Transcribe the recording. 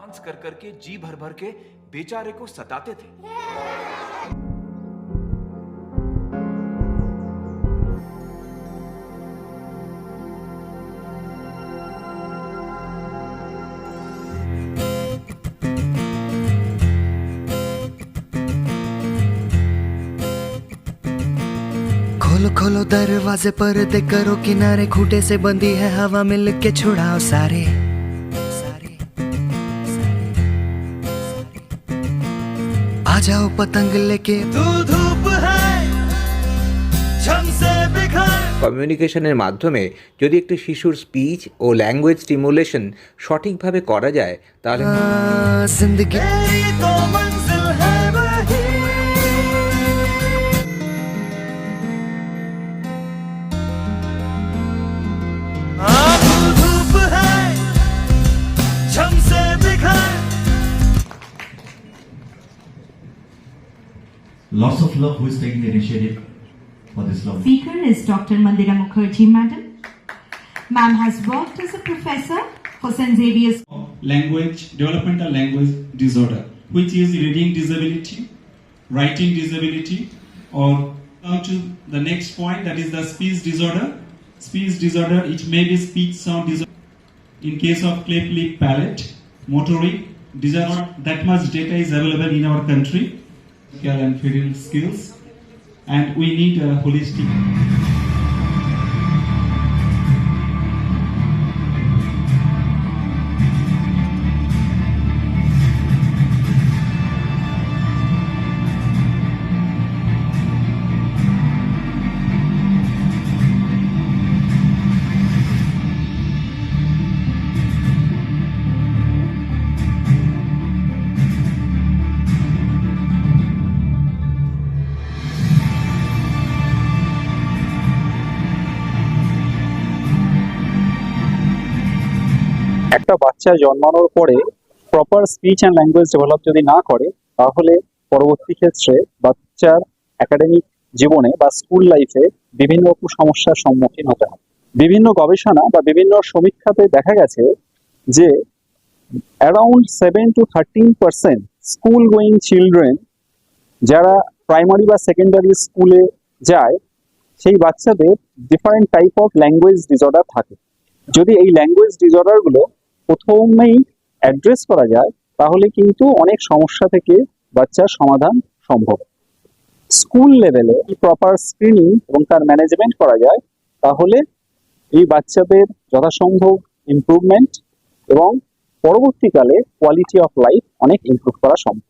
Dance कर करके जी भर भर के बेचारे को सताते थे। खोलो खोलो दरवाजे पर्दे करो किनारे खूटे से बंदी है हवा मिल के छुड़ाओ सारे। जाओ पतंग लेके तू धूप है झम से बिखर কমিউনিকেশনের মাধ্যমে যদি একটি শিশুর স্পিচ ও ল্যাঙ্গুয়েজ স্টিমুলেশন সঠিকভাবে করা যায় তাহলে Lots of love who is taking the initiative for this love. Speaker is Dr. Mandira Mukherjee, madam. Ma'am has worked as a professor for St. Xavier's language developmental language disorder which is reading disability writing disability or come to the next point that is the speech disorder speech disorder it may be speech sound disorder in case of cleft lip palate motoric these are not that much data is available in our country Physical and feeding skills. And we need a holistic একটা বাচ্চা জন্মানোর পরে proper speech and language develop যদি না করে, তাহলে পরবর্তী ক্ষেত্রে বাচ্চার একাডেমিক জীবনে বা স্কুল লাইফে বিভিন্ন রকম সমস্যার সম্মুখীন হতে হয় বিভিন্ন গবেষণা বা বিভিন্ন সমীক্ষাতে দেখা গেছে যে around seven to thirteen percent school going children যারা প্রাইমারি বা সেকেন্ডারি স্কুলে যায়, সেই বাচ্চাদের different type of language disorder থাকে। যদি এই ল্যাঙ্গুয়েজ ডিসঅর্ডারগুলো প্রথমেই অ্যাড্রেস করা যায়, তাহলে কিন্তু অনেক সমস্যা থেকে বাচ্চার সমাধান সম্ভব। স্কুল লেভেলে প্রপার স্ক্রিনিং এবং তার ম্যানেজমেন্ট করা যায়, তাহলে এই বাচ্চাদের যথাসম্ভব ইম্প্রুভমেন্ট এবং পরবর্তীকালে কোয়ালিটি অফ লাইফ অনেক ইম্প্রুভ করা সম্ভব।